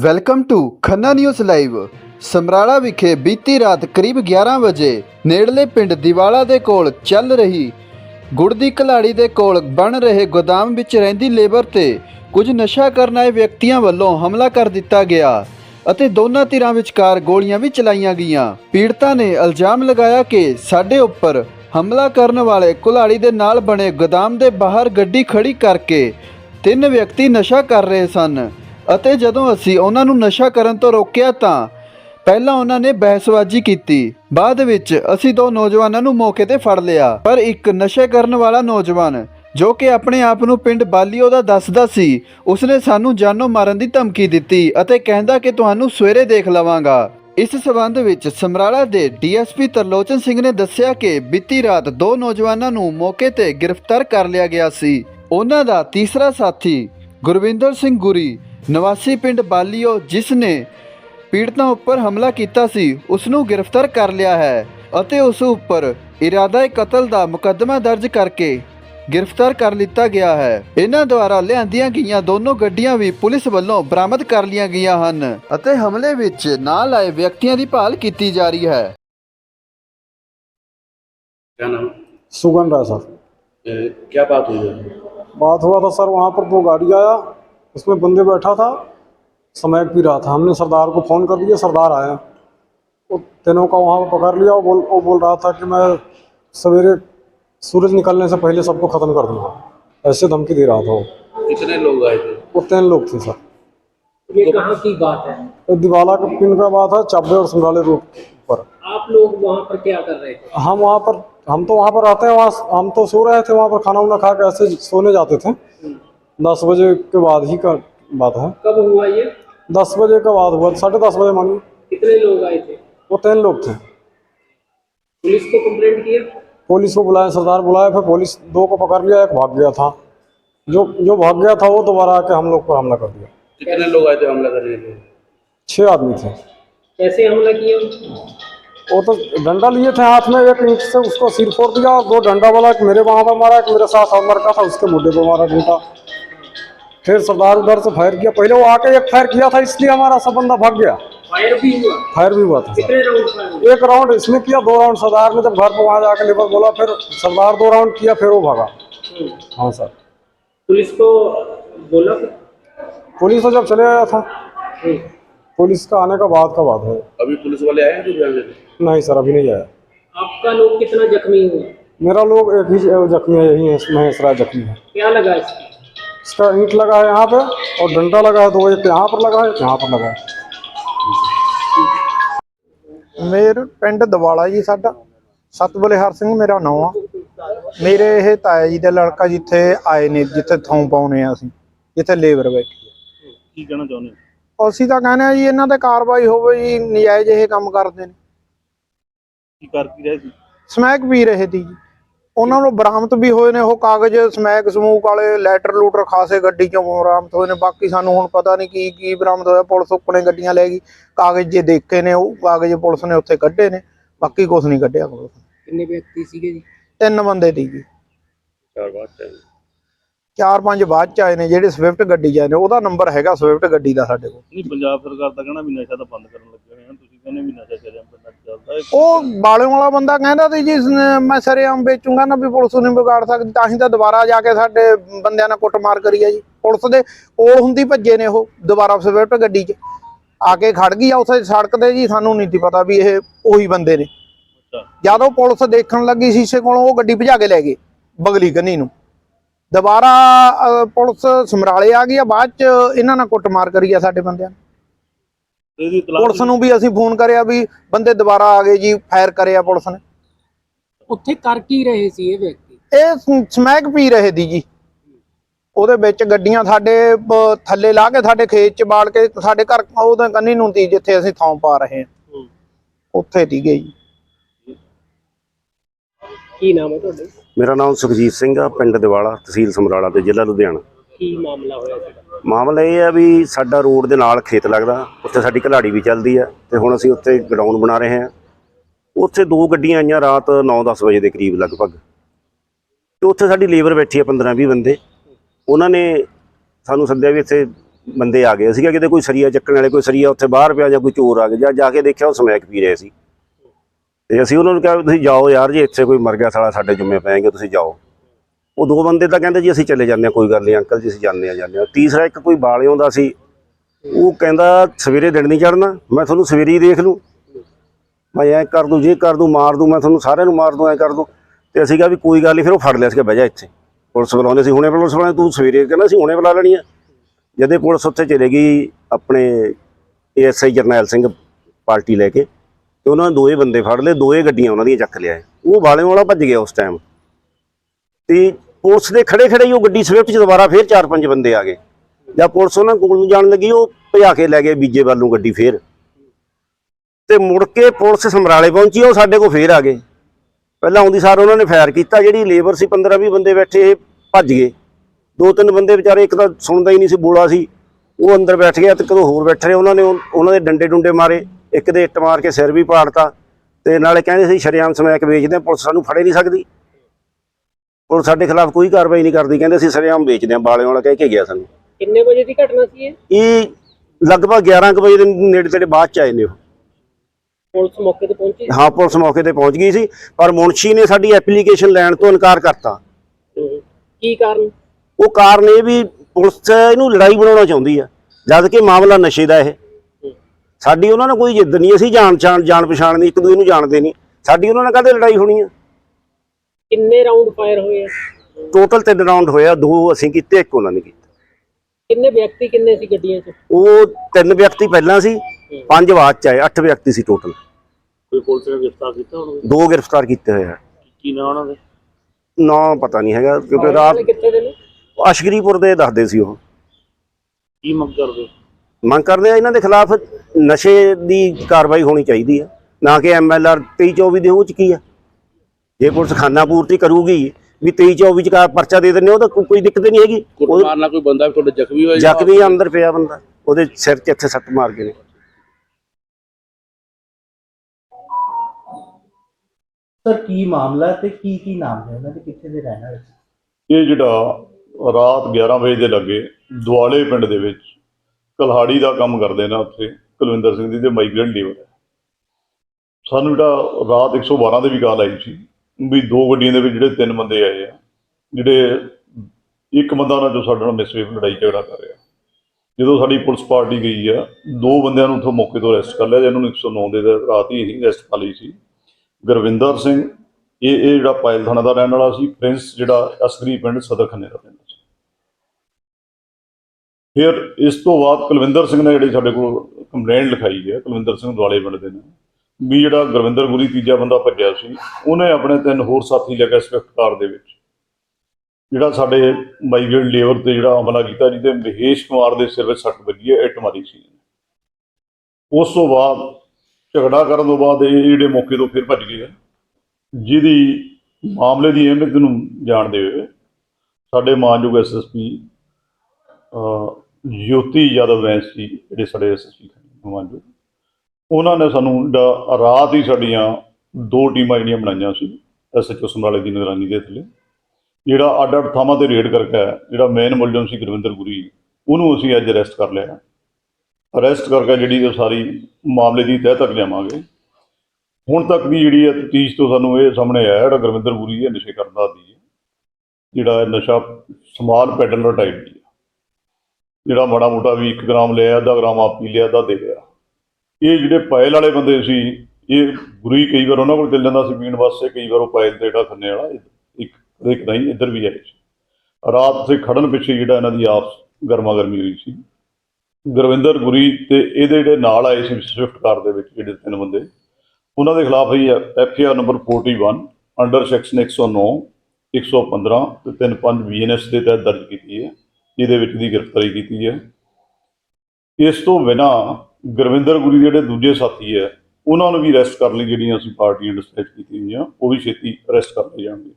Welcome to Khanna news live. Samrala ਵਿਖੇ ਬੀਤੀ ਰਾਤ ਕਰੀਬ 11 ਵਜੇ ਨੇੜਲੇ ਪਿੰਡ ਦਿਵਾਲਾ ਦੇ ਕੋਲ ਚੱਲ ਰਹੀ ਗੁੜ ਦੀ ਕਲਾੜੀ ਦੇ ਕੋਲ ਬਣ ਰਹੇ ਗੋਦਾਮ ਵਿੱਚ ਰਹਿੰਦੀ ਲੇਬਰ ਤੇ ਕੁਝ ਨਸ਼ਾ ਕਰਨ ਆਏ ਵਿਅਕਤੀਆਂ ਵੱਲੋਂ ਹਮਲਾ ਕਰ ਦਿੱਤਾ ਗਿਆ ਅਤੇ ਦੋਨਾਂ ਧਿਰਾਂ ਵਿਚਕਾਰ ਗੋਲੀਆਂ ਵੀ ਚਲਾਈਆਂ ਗਈਆਂ। ਪੀੜਤਾ ਨੇ ਇਲਜ਼ਾਮ ਲਗਾਇਆ ਕਿ ਸਾਡੇ ਉੱਪਰ ਹਮਲਾ ਕਰਨ ਵਾਲੇ ਕੁਲਾੜੀ ਦੇ ਨਾਲ ਬਣੇ ਗੋਦਾਮ ਦੇ ਬਾਹਰ ਗੱਡੀ ਖੜੀ ਕਰਕੇ ਤਿੰਨ ਵਿਅਕਤੀ ਨਸ਼ਾ ਕਰ ਰਹੇ ਸਨ। ਅਤੇ ਜਦੋਂ ਅਸੀਂ ਉਹਨਾਂ ਨੂੰ ਨਸ਼ਾ ਕਰਨ ਤੋਂ ਰੋਕਿਆ ਤਾਂ ਪਹਿਲਾਂ ਉਹਨਾਂ ਨੇ ਬਹਿਸਬਾਜ਼ੀ ਕੀਤੀ। ਬਾਅਦ ਵਿੱਚ ਅਸੀਂ ਦੋ ਨੌਜਵਾਨਾਂ ਨੂੰ ਮੌਕੇ ਤੇ ਫੜ ਲਿਆ। ਪਰ ਇੱਕ ਨਸ਼ੇ ਕਰਨ ਵਾਲਾ ਨੌਜਵਾਨ, ਜੋ ਕਿ ਆਪਣੇ ਆਪ ਨੂੰ ਪਿੰਡ ਬਾਲੀਓ ਦਾ ਦੱਸਦਾ ਸੀ, ਉਸਨੇ ਸਾਨੂੰ ਜਾਨੋਂ ਮਾਰਨ ਦੀ ਧਮਕੀ ਦਿੱਤੀ ਅਤੇ ਕਹਿੰਦਾ ਕਿ ਤੁਹਾਨੂੰ ਸਵੇਰੇ ਦੇਖ ਲਵਾਂਗਾ। ਇਸ ਸਬੰਧ ਵਿੱਚ ਸਮਰਾਲਾ ਦੇ ਡੀਐਸਪੀ ਤਰਲੋਚਨ ਸਿੰਘ ਨੇ ਦੱਸਿਆ ਕਿ ਬੀਤੀ ਰਾਤ ਦੋ ਨੌਜਵਾਨਾਂ ਨੂੰ ਮੌਕੇ ਤੇ ਗ੍ਰਿਫਤਾਰ ਕਰ ਲਿਆ ਗਿਆ ਸੀ। ਉਹਨਾਂ ਦਾ ਤੀਸਰਾ ਸਾਥੀ ਗੁਰਵਿੰਦਰ ਸਿੰਘ ਗੁਰੀ ਨਿਵਾਸੀ ਪਿੰਡ ਬਾਲੀਓ ਜਿਸ ਨੇ ਪੀੜਤਾਂ ਉੱਪਰ ਹਮਲਾ ਕੀਤਾ ਸੀ ਉਸ ਨੂੰ ਗ੍ਰਿਫਤਾਰ ਕਰ ਲਿਆ ਹੈ ਅਤੇ ਉਸ ਉੱਪਰ ਇਰਾਦਾ ਕਤਲ ਦਾ ਮੁਕੱਦਮਾ ਦਰਜ ਕਰਕੇ ਗ੍ਰਿਫਤਾਰ ਕਰ ਲਿੱਤਾ ਗਿਆ ਹੈ ਇਹਨਾਂ ਦੁਆਰਾ ਲਿਆਂਦੀਆਂ ਗਈਆਂ ਦੋਨੋਂ ਗੱਡੀਆਂ ਵੀ ਪੁਲਿਸ ਵੱਲੋਂ ਬਰਾਮਦ ਕਰ ਲਈਆਂ ਗਈਆਂ ਹਨ ਅਤੇ ਹਮਲੇ ਵਿੱਚ ਨਾਲ ਆਏ ਵਿਅਕਤੀਆਂ ਦੀ ਭਾਲ ਕੀਤੀ ਜਾ ਰਹੀ ਹੈ क्या नाम सुगंध है सर ए, क्या बात हुई है बात हुआ था सर वहाँ पर दो गाड़ी आया उसमें बंदे बैठा था समैक पी रहा था। हमने सरदार को फ़ोन कर दिया सरदार आया। वो तीनों का वहाँ पकड़ लिया वो बोल वो बोल रहा था कि मैं सवेरे सूरज निकलने से पहले सबको ख़त्म कर दूँगा। ऐसे धमकी दे रहा था वो। कितने लोग आए थे? वो तीन लोग थे सर। ये कहाँ की बात है? दिवाला का पिन का बात है चाबे और समराले रोड पर। आप लोग वहाँ पर क्या कर रहे थे? हम वहाँ पर हम तो वहाँ पर आते हैं वहाँ हम तो सो रहे थे वहाँ पर खाना वाना खा के ऐसे सोने जाते थे। दस बजे के बाद ही का बात है। कब हुआ ये? दस बजे का बाद हुआ साढ़े दस बजे मानिए कितने लोग आए थे? वो तीन लोग थे। पुलिस को कंप्लेंट किया? पुलिस को बुलाया सरदार बुलाया फिर पुलिस दो को पकड़ लिया एक भाग गया था। जो जो भाग गया था वो दोबारा आके हम लोग पर हमला कर दिया। कितने लोग आए थे हमला करने के लिए? छह आदमी थे। कैसे हमला किया? वो तो डंडा लिए थे हाथ में एक ईंट से उसको सिर फोड़ दिया दो डंडा वाला एक मेरे वहाँ पर मारा एक मेरे साथ और लड़का था उसके मुद्दे पर मारा डंडा। फिर सरदार उधर से फायर किया। पहले वो आके एक फायर किया था इसलिए हमारा सब बंदा भाग गया। फायर भी हुआ? फायर भी हुआ था एक राउंड इसने किया दो राउंड सरदार ने जब घर पर वहाँ जाकर लेबर बोला फिर सरदार दो राउंड किया फिर वो भागा। हम्म। हाँ सर। पुलिस को बोला पुलिस तो जब चले आया था। हम्म। पुलिस का आने का बाद का बात है। अभी पुलिस वाले आए हैं जो ध्यान देते नहीं सर अभी नहीं आया। आपका लोग कितना जख्मी हुआ? मेरा लोग एक ही जख्मी है यही है महेश राय जख्मी है। क्या लगा इसकी इसका ईंट लगा है यहाँ पे और डंडा लगा है दो एक यहाँ पर लगा है एक यहाँ पर लगा है ਮੇਰ ਪਿੰਡ ਦਿਵਾਲਾ ਜੀ ਸਾਡਾ ਸਤਬਲਿਹਾਰ ਸਿੰਘ ਮੇਰਾ ਨਾਮ ਆ ਮੇਰੇ ਇਹ ਤਾਇਆ ਜੀ ਦਾ ਲੜਕਾ ਜਿੱਥੇ ਆਏ ਨੇ ਜਿੱਥੇ ਥੋਂ ਪਾਉਨੇ ਆ ਅਸੀਂ ਜਿੱਥੇ ਲੇਬਰ ਬੈਠੀ ਆ। ਕੀ ਕਹਿਣਾ ਚਾਹੁੰਦੇ ਹੋ ਅਸੀਂ ਤਾਂ ਕਹਿੰਦੇ ਆ ਜੀ ਇਹਨਾਂ ਤੇ ਕਾਰਵਾਈ ਹੋਵੇ ਜੀ ਨਜਾਇਜ਼ ਇਹ ਕੰਮ ਕਰਦੇ ਨੇ ਕੀ ਕਰ ਕੀ ਰਹੇ ਸੀ ਸਮੈਕ ਪੀ ਰਹੇ ਸੀ ਜੀ ਉਹਨਾਂ ਨੂੰ ਬਰਾਮਦ ਵੀ ਹੋਏ ਨੇ ਉਹ ਕਾਗਜ਼ ਸਮੈਕ ਸਮੂਕ ਵਾਲੇ ਲੈਟਰ ਲੂਟਰ ਖਾਸੇ ਗੱਡੀ ਚੋਂ ਬਰਾਮਦ ਹੋਏ ਨੇ। ਬਾਕੀ ਸਾਨੂੰ ਹੁਣ ਪਤਾ ਨਹੀਂ ਕੀ ਕੀ ਬਰਾਮਦ ਹੋਇਆ। ਪੁਲਿਸ ਉਪਨੇ ਗੱਡੀਆਂ ਲੈ ਗਈ। ਕਾਗਜ਼ ਜੇ ਦੇਖੇ ਨੇ ਉਹ ਕਾਗਜ਼ ਪੁਲਿਸ ਨੇ ਉੱਥੇ ਕੱਢੇ ਨੇ। ਬਾਕੀ ਕੁਝ ਨਹੀਂ ਕੱਢਿਆ ਕੋਲ ਕਿੰਨੇ ਵਿਅਕਤੀ ਸੀਗੇ ਜੀ? ਤਿੰਨ ਬੰਦੇ ਸੀ ਜੀ। ਚਾਰ ਬਾਅਦ ਚਾਰ ਪੰਜ ਬਾਅਦ ਚ ਆਏ ਨੇ ਜਿਹੜੇ ਸਵਿਫਟ ਗੱਡੀ 'ਚ ਆਏ ਨੇ ਉਹਦਾ ਨੰਬਰ ਹੈਗਾ ਸਵਿਫਟ ਗੱਡੀ ਦਾ ਸਾਡੇ ਕੋਲ। ਨਹੀਂ ਪੰਜਾਬ ਸਰਕਾਰ ਤਾਂ ਕਹਿਣਾ ਵੀ ਨਸ਼ਾ ਤਾਂ ਬੰਦ ਕਰਨ ਲੱਗੇ ਹੋਏ ਆ ਤੁਸੀਂ ਕਹਿੰਦੇ ਵੀ ਨਸ਼ਾ ਚੱਲਿਆ ਪਿੰਡਾਂ 'ਚ ਚੱਲਦਾ ਹੈ। ਉਹ ਬਾਲਿਓਂ ਵਾਲਾ ਬੰਦਾ ਕਹਿੰਦਾ ਸੀ ਜੀ ਇਸਨੇ- ਮੈਂ ਸਰੇਆਮ ਵੇਚੂੰਗਾ ਨਾ ਵੀ ਪੁਲਿਸ ਨਹੀਂ ਵਿਗਾੜ ਸਕਦੀ ਤਾਂ ਹੀ ਤਾਂ ਦੁਬਾਰਾ ਜਾ ਕੇ ਸਾਡੇ ਬੰਦਿਆਂ ਨਾਲ ਕੁੱਟਮਾਰ ਕਰੀ ਆ ਜੀ। ਪੁਲਿਸ ਦੇ ਕੋਲ ਹੁੰਦੀ ਭੱਜੇ ਨੇ ਉਹ ਦੁਬਾਰਾ ਸਵਿਫਟ ਗੱਡੀ 'ਚ। ਆ ਕੇ ਖੜ ਗਈ ਆ ਉੱਥੇ ਸੜਕ ਤੇ ਜੀ ਸਾਨੂੰ ਨਹੀਂ ਸੀ ਪਤਾ ਵੀ ਇਹ ਉਹੀ ਬੰਦੇ ਨੇ। ਅੱਛਾ। ਜਦੋਂ ਪੁਲਿਸ ਦੇਖਣ ਲੱਗੀ ਸ਼ੀਸ਼ੇ ਕੋਲੋਂ ਉਹ ਗੱਡੀ ਭਜਾ ਕੇ ਲੈ ਗਏ ਬਗਲੀ ਕੰਨੀ ਨੂੰ। ਦੁਬਾਰਾ ਪੁਲਿਸ ਸਮਰਾਲੇ ਆ ਗਈ ਆ ਬਾਅਦ ਚ ਇਹਨਾਂ ਨਾਲ ਕੁੱਟਮਾਰ ਕਰੀ ਆ ਸਾਡੇ ਬੰਦਿਆਂ ਨੇ। ਪੁਲਿਸ ਨੂੰ ਵੀ ਅਸੀਂ ਫੋਨ ਕਰਿਆ ਵੀ ਬੰਦੇ ਦੁਬਾਰਾ ਆ ਗਏ ਜੀ ਫਾਇਰ ਕਰਿਆ ਪੁਲਿਸ ਨੇ। ਉੱਥੇ ਕਰ ਕੀ ਰਹੇ ਸੀ ਇਹ ਵਿਅਕਤੀ? ਇਹ ਸਮੈਕ ਪੀ ਰਹੇ ਦੀ ਜੀ। ਉਹਦੇ ਵਿੱਚ ਗੱਡੀਆਂ ਸਾਡੇ ਥੱਲੇ ਲਾ ਕੇ ਸਾਡੇ ਖੇਤ ਚ ਬਾੜ ਕੇ ਸਾਡੇ ਘਰ ਉਹਦੇ ਕੰਨੀ ਨੂੰ ਤੀ ਜਿੱਥੇ ਅਸੀਂ ਥਾਂ ਪਾ ਰਹੇ ਹਾਂ। ਉੱਥੇ ਦੀ ਗਈ। ਜੀ ਕੀ ਨਾਮ ਹੈ ਤੁਹਾਡਾ? ਮੇਰਾ ਨਾਮ ਸੁਖਜੀਤ ਸਿੰਘ ਆ ਪਿੰਡ ਦਿਵਾਲਾ ਤਹਿਸੀਲ ਸਮਰਾਲਾ ਤੇ ਜ਼ਿਲ੍ਹਾ ਲੁਧਿਆਣਾ। ਕੀ ਮਾਮਲਾ ਹੋਇਆ ਸੀਗਾ? ਮਾਮਲਾ ਇਹ ਆ ਵੀ ਸਾਡਾ ਰੋਡ ਦੇ ਨਾਲ ਖੇਤ ਲੱਗਦਾ ਉੱਥੇ ਸਾਡੀ ਘਲਾੜੀ ਵੀ ਚੱਲਦੀ ਆ ਤੇ ਹੁਣ ਅਸੀਂ ਉੱਥੇ ਗਡਾਊਨ ਬਣਾ ਰਹੇ ਹਾਂ। ਉੱਥੇ ਦੋ ਗੱਡੀਆਂ ਆਈਆਂ ਰਾਤ 9-10 ਵਜੇ ਦੇ ਕਰੀਬ ਲਗਭਗ। ਤੇ ਉੱਥੇ ਸਾਡੀ ਲੇਬਰ ਬੈਠੀ ਆ 15-20 ਬੰਦੇ। ਉਹਨਾਂ ਨੇ ਸਾਨੂੰ ਸੱਦਿਆ ਵੀ ਇੱਥੇ ਬੰਦੇ ਆ ਗਏ। ਸੀਗਾ ਕਿਤੇ ਕੋਈ ਸਰੀਆ ਚੱਕਣ ਵਾਲੇ ਕੋਈ ਸਰੀਆ ਉੱਥੇ ਬਾਹਰ ਪਿਆ ਜਾਂ ਕੋਈ ਚੋਰ ਆ ਗਿਆ ਜਾਂ ਜਾ ਕੇ ਦੇਖਿਆ ਉਹ ਸਮੈਕ ਪੀ ਰਹੇ ਸੀ। ਤੇ ਅਸੀਂ ਉਹਨਾਂ ਨੂੰ ਕਿਹਾ ਵੀ ਤੁਸੀਂ ਜਾਓ ਯਾਰ ਜੇ, ਇੱਥੇ ਕੋਈ ਮਰ ਗਿਆ ਸਾਲਾ, ਸਾਡੇ ਜੁੰਮੇ ਪੈਣਗੇ ਤੁਸੀਂ ਜਾਓ। ਉਹ ਦੋ ਬੰਦੇ ਤਾਂ ਕਹਿੰਦੇ ਜੀ, ਅਸੀਂ ਚਲੇ ਜਾਂਦੇ ਹਾਂ, ਕੋਈ ਗੱਲ ਨਹੀਂ, ਅੰਕਲ ਜੀ, ਅਸੀਂ ਜਾਂਦੇ ਹਾਂ ਜਾਂਦੇ ਹਾਂ। ਤੀਸਰਾ ਇੱਕ ਕੋਈ ਬਾਲਿਓਂ ਦਾ ਸੀ, ਉਹ ਕਹਿੰਦਾ, ਸਵੇਰੇ ਦਿਨ ਨਹੀਂ ਚੜਨਾ ਮੈਂ ਤੁਹਾਨੂੰ ਸਵੇਰੇ ਹੀ ਦੇਖ ਲੂੰ। ਮੈਂ ਐ ਕਰ ਦੂੰ, ਜੇ ਕਰ ਦੂੰ, ਮਾਰ ਦੂੰ, ਮੈਂ ਤੁਹਾਨੂੰ ਸਾਰਿਆਂ ਨੂੰ ਮਾਰ ਦੂੰ, ਐ ਕਰ ਦੂੰ। ਤੇ ਅਸੀਂ ਕਿਹਾ ਵੀ ਕੋਈ ਗੱਲ ਨਹੀਂ, ਫਿਰ ਉਹ ਫੜ ਲਿਆ ਸੀਗਾ ਬਹਿ ਜਾ ਇੱਥੇ। ਪੁਲਿਸ ਬੁਲਾਉਂਦੇ ਸੀ, ਹੁਣੇ ਪੁਲਿਸ ਬੁਲਾਉਂਦੇ, ਤੂੰ ਸਵੇਰੇ ਕਹਿੰਦਾ ਸੀ, ਹੁਣੇ ਬੁਲਾ ਲੈਣੀ ਆ। ਜਦੇ ਪੁਲਿਸ ਉੱਥੇ ਚਲੇ ਗਈ, ਆਪਣੇ ਏਐਸਆਈ ਜਰਨੈਲ ਸਿੰਘ ਪਾਰਟੀ ਲੈ ਕੇ ਤੇ ਉਹਨਾਂ ਨੇ ਦੋਏ ਬੰਦੇ ਫੜ ਲਏ, ਦੋਏ ਗੱਡੀਆਂ ਉਹਨਾਂ ਦੀਆਂ ਚੱਕ ਲਿਆ ਉਹ ਵਾਲਿਆਂ ਵਾਲਾ ਭੱਜ ਗਿਆ ਉਸ ਟਾਈਮ ਤੇ ਪੁਲਿਸ ਦੇ ਖੜੇ ਖੜੇ ਹੀ ਉਹ ਗੱਡੀ ਸਵਿਫਟ 'ਚ ਦੁਬਾਰਾ ਫੇਰ ਚਾਰ ਪੰਜ ਬੰਦੇ ਆ ਗਏ। ਜਦ ਪੁਲਿਸ ਉਹਨਾਂ ਕੋਲ ਨੂੰ ਜਾਣ ਲੱਗੀ, ਉਹ ਭਜਾ ਕੇ ਲੈ ਗਏ ਬੀਜੇ ਵੱਲ ਨੂੰ ਗੱਡੀ ਫੇਰ। ਤੇ ਮੁੜ ਕੇ ਪੁਲਿਸ ਸਮਰਾਲੇ ਪਹੁੰਚੀ, ਉਹ ਸਾਡੇ ਕੋਲ ਫੇਰ ਆ ਗਏ। ਪਹਿਲਾਂ ਆਉਂਦੀ ਸਾਰ ਉਹਨਾਂ ਨੇ ਫਾਇਰ ਕੀਤਾ, ਜਿਹੜੀ ਲੇਬਰ ਸੀ 15 20 ਬੰਦੇ ਬੈਠੇ, ਇਹ ਭੱਜ ਗਏ। ਦੋ ਤਿੰਨ ਬੰਦੇ ਵਿਚਾਰੇ, ਇੱਕ ਤਾਂ ਸੁਣਦਾ ਹੀ ਨਹੀਂ ਸੀ, ਬੋਲਾ ਸੀ। ਉਹ ਅੰਦਰ ਬੈਠ ਗਿਆ ਤੇ ਕਦੋਂ ਹੋਰ ਬੈਠ ਰਹੇ ਉਹਨਾਂ ਨੇ ਉਹਨਾਂ ਦੇ ਡੰਡੇ ਡੁੰਡੇ ਮਾਰੇ। ਇੱਕ ਦੇ ਇੱਟ ਮਾਰ ਕੇ ਸਿਰ ਵੀ ਪਾੜਤਾ ਤੇ ਨਾਲੇ ਕਹਿੰਦੇ ਸੀ ਸ਼ਰੇਆਮ ਸਮੈਕ ਵੇਚਦੇ ਆ ਪੁਲਿਸ ਸਾਨੂੰ ਫੜੇ ਨਹੀਂ ਸਕਦੀ। ਪੁਲਿਸ ਸਾਡੇ ਖਿਲਾਫ ਕੋਈ ਕਾਰਵਾਈ ਨਹੀਂ ਕਰਦੀ ਕਹਿੰਦੇ ਅਸੀਂ ਸ਼ਰੇਆਮ ਵੇਚਦੇ ਆ ਬਾਲਿਆਂ ਵਾਲਾ ਕਹਿ ਕੇ ਗਿਆ ਸਾਨੂੰ। ਕਿੰਨੇ ਵਜੇ ਦੀ ਘਟਨਾ ਸੀ ਇਹ? ਇਹ ਲਗਭਗ 11 ਕੁ ਵਜੇ ਦੇ ਨੇੜੇ ਤੇੜੇ ਬਾਅਦ ਚ ਆਏ ਨੇ ਉਹ। ਪੁਲਿਸ ਮੌਕੇ ਤੇ ਪਹੁੰਚੀ? ਹਾਂ ਪੁਲਿਸ ਮੌਕੇ ਤੇ ਪਹੁੰਚ ਗਈ ਸੀ ਪਰ ਮੁਨਸ਼ੀ ਨੇ ਸਾਡੀ ਐਪਲੀਕੇਸ਼ਨ ਲੈਣ ਤੋਂ ਇਨਕਾਰ ਕਰਤਾ। ਕੀ ਕਾਰਨ? ਉਹ ਕਾਰਨ ਇਹ ਵੀ ਪੁਲਿਸ ਇਹਨੂੰ ਲੜਾਈ ਬਣਾਉਣਾ ਚਾਹੁੰਦੀ ਆ ਜਦ ਕਿ ਮਾਮਲਾ ਨਸ਼ੇ ਦਾ ਇਹ। ਸਾਡੀ ਉਹਨਾਂ ਨਾਲ ਕੋਈ ਜਿੱਦ ਨਹੀਂ ਅਸੀਂ ਜਾਣ ਜਾਣ ਜਾਣ ਪਛਾਣ ਨਹੀਂ ਇੱਕ ਦੂਜੇ ਨੂੰ ਜਾਣਦੇ ਨਹੀਂ। ਸਾਡੀ ਉਹਨਾਂ ਨਾਲ ਕਾਹਦੇ ਲੜਾਈ ਹੋਣੀ ਆ? ਕਿੰਨੇ ਰਾਉਂਡ ਫਾਇਰ ਹੋਏ ਆ? ਟੋਟਲ ਤਿੰਨ ਰਾਉਂਡ ਹੋਇਆ ਦੋ ਅਸੀਂ ਕੀਤੇ ਇੱਕ ਉਹਨਾਂ ਨੇ ਕੀਤਾ। ਕਿੰਨੇ ਵਿਅਕਤੀ ਕਿੰਨੇ ਸੀ ਗੱਡੀਆਂ 'ਚ? ਉਹ ਤਿੰਨ ਵਿਅਕਤੀ ਪਹਿਲਾਂ ਸੀ ਪੰਜ ਬਾਅਦ ਚ ਆਏ ਅੱਠ ਵਿਅਕਤੀ ਸੀ ਟੋਟਲ ਕੋਈ ਪੁਲਿਸ ਨੇ ਗ੍ਰਿਫਤਾਰ ਕੀਤਾ ਉਹਨੂੰ ਦੋ ਗ੍ਰਿਫਤਾਰ ਕੀਤੇ ਹੋਏ ਆ। ਕੀ ਨਾਂ ਉਹਨਾਂ ਦੇ? ਨਾਂ ਪਤਾ ਨਹੀਂ ਹੈਗਾ ਕਿਉਂਕਿ ਰਾਤ ਕਿੱਥੇ ਦੇ ਨੇ? ਅਸ਼ਗਰੀਪੁਰ ਦੇ ਦੱਸਦੇ ਸੀ ਉਹ। ਕੀ ਮੰਗ ਕਰਦੇ? ਮੰਗ ਕਰਦੇ ਆ ਇਹਨਾਂ ਦੇ ਖਿਲਾਫ ਨਸ਼ੇ ਦੀ ਕਾਰਵਾਈ ਹੋਣੀ ਚਾਹੀਦੀ ਆ। ਨਾ ਕਿ ਐਮਐਲਆਰ 23 24 ਦੇ ਉਹ ਚ ਕੀ ਆ। ਜੇ ਪੁਲਿਸ ਖਾਨਾ ਪੂਰਤੀ ਕਰੂਗੀ ਵੀ 23 24 ਚ ਕਾ ਪਰਚਾ ਦੇ ਦਿੰਦੇ ਉਹ ਤਾਂ ਕੋਈ ਦਿੱਕਤ ਨਹੀਂ ਹੈਗੀ। ਕੁੱਟਮਾਰ ਨਾਲ ਕੋਈ ਬੰਦਾ ਵੀ ਤੁਹਾਡੇ ਜ਼ਖਮੀ ਹੋਇਆ ਜ਼ਖਮੀ ਅੰਦਰ ਪਿਆ ਬੰਦਾ। ਉਹਦੇ ਸਿਰ 'ਚ ਇੱਥੇ ਸੱਟ ਮਾਰ ਗਏ ਨੇ। ਸਰ ਕੀ ਮਾਮਲਾ ਹੈ ਤੇ ਕੀ ਕੀ ਨਾਮ ਹੈ ਉਹਨਾਂ ਦੇ? ਕਿੱਥੇ ਦੇ ਰਹਿਣ ਵਾਲੇ ਇਹ ਜਿਹੜਾ ਰਾਤ 11 ਵਜੇ ਦੇ ਲੱਗੇ ਦੁਆਲੇ ਪਿੰਡ ਦੇ ਵਿੱਚ ਕਲਹਾੜੀ ਦਾ ਕੰਮ ਕਰਦੇ ਨੇ ਉੱਥੇ, ਕੁਲਵਿੰਦਰ ਸਿੰਘ ਦੀ ਤੇ ਮਾਈਗ੍ਰੈਂਟ ਲੇਬਰ ਹੈ ਸਾਨੂੰ ਜਿਹੜਾ ਰਾਤ 112 ਦੇ ਵੀ ਕਾਲ ਆਈ ਸੀ ਵੀ ਦੋ ਗੱਡੀਆਂ ਦੇ ਵਿੱਚ ਜਿਹੜੇ ਤਿੰਨ ਬੰਦੇ ਆਏ ਆ, ਜਿਹੜੇ ਇੱਕ ਬੰਦਾ ਉਹਨਾਂ ਜੋ ਸਾਡੇ ਨਾਲ ਮਿਸਵੇਵ ਲੜਾਈ ਝਗੜਾ ਕਰ ਰਿਹਾ। ਜਦੋਂ ਸਾਡੀ ਪੁਲਿਸ ਪਾਰਟੀ ਗਈ ਆ, ਦੋ ਬੰਦਿਆਂ ਨੂੰ ਉੱਥੋਂ ਮੌਕੇ ਤੋਂ ਅਰੈਸਟ ਕਰ ਲਿਆ, ਜਿਹਨਾਂ ਨੂੰ 109 ਦੇ ਰਾਤ ਹੀ ਅਸੀਂ ਅਰੈਸਟ ਕਰ ਲਈ ਸੀ। ਗੁਰਵਿੰਦਰ ਸਿੰਘ, ਇਹ ਇਹ ਜਿਹੜਾ ਪਾਇਲ ਥਾਣਾ ਦਾ ਰਹਿਣ ਵਾਲਾ ਸੀ, ਪ੍ਰਿੰਸ ਜਿਹੜਾ ਅਸਗਰੀ ਪਿੰਡ ਸਦਰ ਖੰਨੇ ਦਾ ਪਿੰਡ ਫਿਰ ਇਸ ਤੋਂ ਬਾਅਦ ਕੁਲਵਿੰਦਰ ਸਿੰਘ ਨੇ ਜਿਹੜੀ ਸਾਡੇ ਕੋਲ ਕੰਪਲੇਂਟ ਲਿਖਾਈ ਹੈ, ਕੁਲਵਿੰਦਰ ਸਿੰਘ ਦੁਆਲੇ ਪਿੰਡ ਦੇ ਨੇ, ਵੀ ਜਿਹੜਾ ਗੁਰਵਿੰਦਰ ਗੁਰੀ ਤੀਜਾ ਬੰਦਾ ਭੱਜਿਆ ਸੀ, ਉਹਨੇ ਆਪਣੇ ਤਿੰਨ ਹੋਰ ਸਾਥੀ ਲੈ ਕੇ ਸਵਿਫਟ ਕਾਰ ਦੇ ਵਿੱਚ। ਜਿਹੜਾ ਸਾਡੇ ਮਾਈਗ੍ਰੇਟ ਲੇਬਰ ਤੇ ਜਿਹੜਾ ਹਮਲਾ ਕੀਤਾ, ਜਿਹਦੇ ਮਹੇਸ਼ ਕੁਮਾਰ ਦੇ ਸਿਰ ਵਿੱਚ ਸੱਟ ਵੱਜੀ ਹੈ, ਇੱਟ ਮਾਰੀ ਸੀ ਉਸ ਤੋਂ ਬਾਅਦ ਝਗੜਾ ਕਰਨ ਤੋਂ ਬਾਅਦ ਇਹ ਜਿਹੜੇ ਮੌਕੇ ਤੋਂ ਫਿਰ ਭੱਜ ਗਏ ਆ। ਜਿਹਦੀ ਮਾਮਲੇ ਦੀ ਅਹਿਮੀਅਤ ਨੂੰ ਜਾਣਦੇ ਹੋਏ ਸਾਡੇ ਮਾਨਯੋਗ ਐਸਐਸਪੀ ਜੋਤੀ ਯਾਦਵ ਵੈਂਸ ਸੀ, ਜਿਹੜੇ ਸਾਡੇ ਐਸਐਸਪੀ ਮਾਨਯੋਗ ਉਹਨਾਂ ਨੇ ਸਾਨੂੰ ਜਿਹੜਾ ਰਾਤ ਹੀ ਸਾਡੀਆਂ ਦੋ ਟੀਮਾਂ ਜਿਹੜੀਆਂ ਬਣਾਈਆਂ ਸੀ ਐਸਐਚਓ ਸਮਰਾਲੇ ਦੀ ਨਿਗਰਾਨੀ ਦੇ ਥੱਲੇ ਜਿਹੜਾ ਅੱਡ ਅੱਡ ਥਾਵਾਂ ਤੇ ਰੇਡ ਕਰਕੇ ਜਿਹੜਾ ਮੇਨ ਮੁਲਜ਼ਮ ਸੀ ਗੁਰਵਿੰਦਰ ਗੁਰੀ ਉਹਨੂੰ ਅਸੀਂ ਅੱਜ ਅਰੈਸਟ ਕਰ ਲਿਆ। ਅਰੈਸਟ ਕਰਕੇ ਜਿਹੜੀ ਉਹ ਸਾਰੀ ਮਾਮਲੇ ਦੀ ਤਹਿ ਤੱਕ ਲਿਆਵਾਂਗੇ। ਹੁਣ ਤੱਕ ਦੀ ਜਿਹੜੀ ਹੈ ਤਫਤੀਸ਼ ਤੋਂ ਸਾਨੂੰ ਇਹ ਸਾਹਮਣੇ ਆਇਆ, ਜਿਹੜਾ ਗੁਰਵਿੰਦਰ ਗੁਰੀ ਹੈ ਨਸ਼ੇ ਕਰਦਾ ਦੀ ਜਿਹੜਾ ਨਸ਼ਾ ਸਮਾਲ ਪੈਡਲਰ ਟਾਈਪ ਦੀ ਜਿਹੜਾ ਮਾੜਾ ਮੋਟਾ ਵੀ 1 ਗ੍ਰਾਮ ਲਿਆ, ਅੱਧਾ ਗ੍ਰਾਮ ਆਪ ਪੀ ਲਿਆ, ਅੱਧਾ ਦੇ ਲਿਆ। ਇਹ ਜਿਹੜੇ ਪਾਇਲ ਵਾਲੇ ਬੰਦੇ ਸੀ, ਇਹ ਗੁਰੀ ਕਈ ਵਾਰ ਉਹਨਾਂ ਕੋਲ ਚੱਲ ਜਾਂਦਾ ਸੀ ਪੀਣ ਵਾਸਤੇ, ਕਈ ਵਾਰ ਉਹ ਪਾਇਲ ਤੇ ਜਿਹੜਾ ਖੰਨੇ ਵਾਲਾ ਇੱਕ ਇੱਕ ਨਹੀਂ, ਇੱਧਰ ਵੀ ਆਏ ਸੀ ਰਾਤ ਤੇ ਖੜਨ ਪਿੱਛੇ ਜਿਹੜਾ ਇਹਨਾਂ ਦੀ ਆਪਸ ਗਰਮਾ ਗਰਮੀ ਹੋਈ ਸੀ। ਗੁਰਵਿੰਦਰ ਗੁਰੀ ਤੇ ਇਹਦੇ ਜਿਹੜੇ ਨਾਲ ਆਏ ਸੀ ਸਵਿਫਟ ਕਾਰ ਦੇ ਵਿੱਚ, ਜਿਹੜੇ ਤਿੰਨ ਬੰਦੇ, ਉਹਨਾਂ ਦੇ ਖਿਲਾਫ ਹੀ F R number 41 under section 109 115 ਤੇ 35 ਬੀਐਨਐਸ ਦੇ ਤਹਿਤ ਦਰਜ ਕੀਤੀ ਹੈ। ਜਿਹਦੇ ਵਿੱਚ ਦੀ ਗ੍ਰਿਫਤਾਰੀ ਕੀਤੀ ਹੈ। ਇਸ ਤੋਂ ਬਿਨਾ ਗੁਰਵਿੰਦਰ ਗੁਰੀ ਦੇ ਜਿਹੜੇ ਦੂਜੇ ਸਾਥੀ ਹੈ ਉਹਨਾਂ ਨੂੰ ਵੀ ਅਰੈਸਟ ਕਰਨ ਲਈ ਜਿਹੜੀਆਂ ਅਸੀਂ ਪਾਰਟੀਆਂ ਡਿਸਪੈਚ ਕੀਤੀਆਂ ਹੋਈਆਂ ਉਹ ਵੀ ਛੇਤੀ ਅਰੈਸਟ ਕਰ ਲਏ ਜਾਣਗੇ।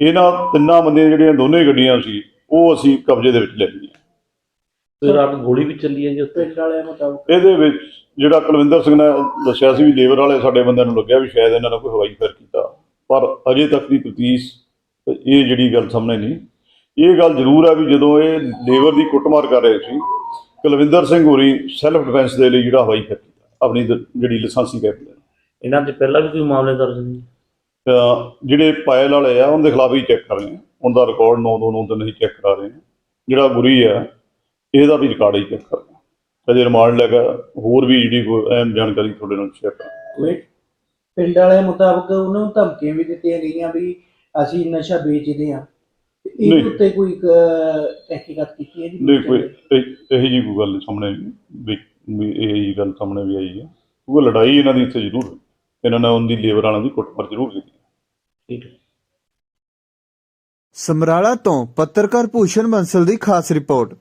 ਇਹਨਾਂ ਤਿੰਨਾਂ ਬੰਦਿਆਂ ਜਿਹੜੀਆਂ ਦੋਨੇ ਗੱਡੀਆਂ ਸੀ ਉਹ ਅਸੀਂ ਕਬਜ਼ੇ ਦੇ ਵਿੱਚ ਲੈ ਲਈਆਂ। ਤੇ ਰਾਤ ਗੋਲੀ ਵੀ ਚੱਲੀ ਹੈ ਜੀ ਪਿੰਡ ਵਾਲਿਆਂ ਮੁਤਾਬਕ। ਇਹਦੇ ਵਿੱਚ ਜਿਹੜਾ ਕੁਲਵਿੰਦਰ ਸਿੰਘ ਨੇ ਦੱਸਿਆ ਸੀ ਵੀ ਲੇਬਰ ਵਾਲੇ ਸਾਡੇ ਬੰਦਿਆਂ ਨੂੰ ਲੱਗਿਆ ਵੀ ਸ਼ਾਇਦ ਇਹਨਾਂ ਨੇ ਕੋਈ ਹਵਾਈ ਫਾਇਰ ਕੀਤਾ ਪਰ ਅਜੇ ਤੱਕ ਦੀ ਤਫਤੀਸ਼ ਇਹ ਜਿਹੜੀ ਗੱਲ ਸਾਹਮਣੇ ਨਹੀਂ। ਇਹ ਗੱਲ ਜ਼ਰੂਰ ਹੈ ਵੀ ਜਦੋਂ ਇਹ ਲੇਬਰ ਦੀ ਕੁੱਟਮਾਰ ਕਰ ਰਹੇ ਸੀ ਕੁਲਵਿੰਦਰ ਸਿੰਘ ਹੋਰੀ ਸੈਲਫ ਡਿਫੈਂਸ ਦੇ ਲਈ ਜਿਹੜਾ ਹਵਾਈ ਫੇਰ ਕੀਤਾ ਆਪਣੀ ਦ- ਜਿਹੜੀ ਲਾਇਸੈਂਸੀ ਕੈਪ ਇਹਨਾਂ ਦੇ ਪਹਿਲਾਂ ਵੀ ਕੋਈ ਮਾਮਲੇ ਦਰਜ ਨਹੀਂ ਤਾਂ ਜਿਹੜੇ ਪਾਇਲ ਵਾਲੇ ਆ ਉਹਨਾਂ ਦੇ ਖਿਲਾਫ ਹੀ ਚੈੱਕ ਕਰ ਰਹੇ ਆ। ਉਹਦਾ ਰਿਕਾਰਡ 9 2 9 ਦਿਨ ਹੀ ਚੈੱਕ ਕਰਾ ਰਹੇ ਆ। ਜਿਹੜਾ ਗੁਰੀ ਆ ਇਹਦਾ ਵੀ ਰਿਕਾਰਡ ਹੀ ਚੈੱਕ ਕਰ ਰਹੇ ਆ। ਅਜੇ ਰਿਮਾਂਡ ਲੈ ਕੇ ਹੋਰ ਵੀ ਜਿਹੜੀ ਕੋਈ ਅਹਿਮ ਜਾਣਕਾਰੀ ਤੁਹਾਡੇ ਨਾਲ ਸ਼ੇਅਰ ਕਰਾਂਗੇ। ਪਿੰਡ ਵਾਲੇ ਮੁਤਾਬਕ ਉਹਨਾਂ ਨੂੰ ਧਮਕੀਆਂ ਵੀ ਦਿੱਤੀਆਂ ਗਈਆਂ ਵੀ ਅਸੀਂ ਨਸ਼ਾ ਵੇਚਦੇ ਹਾਂ। ਨਹੀਂ। ਇਹ ਉੱਤੇ ਕੋਈ ਅਹ, ਤਹਿਕੀਕਾਤ ਕੀਤੀ ਹੈ ਜੀ? ਨਹੀਂ ਕੋਈ ਇਹ- ਇਹੋ ਜਿਹੀ ਕੋਈ ਗੱਲ ਸਾਹਮਣੇ ਵੀ ਵੀ ਇਹ ਜਿਹੀ ਗੱਲ ਸਾਹਮਣੇ ਵੀ ਆਈ ਹੈ। ਉਹ ਲੜਾਈ ਇਹਨਾਂ ਦੀ ਇੱਥੇ ਜ਼ਰੂਰ ਹੋਈ। ਇਹਨਾਂ ਨੇ ਉਹਦੀ ਲੇਬਰ ਵਾਲਿਆਂ ਦੀ ਕੁੱਟਮਾਰ ਜ਼ਰੂਰ ਕੀਤੀ। ਸਮਰਾਲਾ ਤੋਂ ਪੱਤਰਕਾਰ ਭੂਸ਼ਣ ਬੰਸਲ ਦੀ ਖਾਸ ਰਿਪੋਰਟ।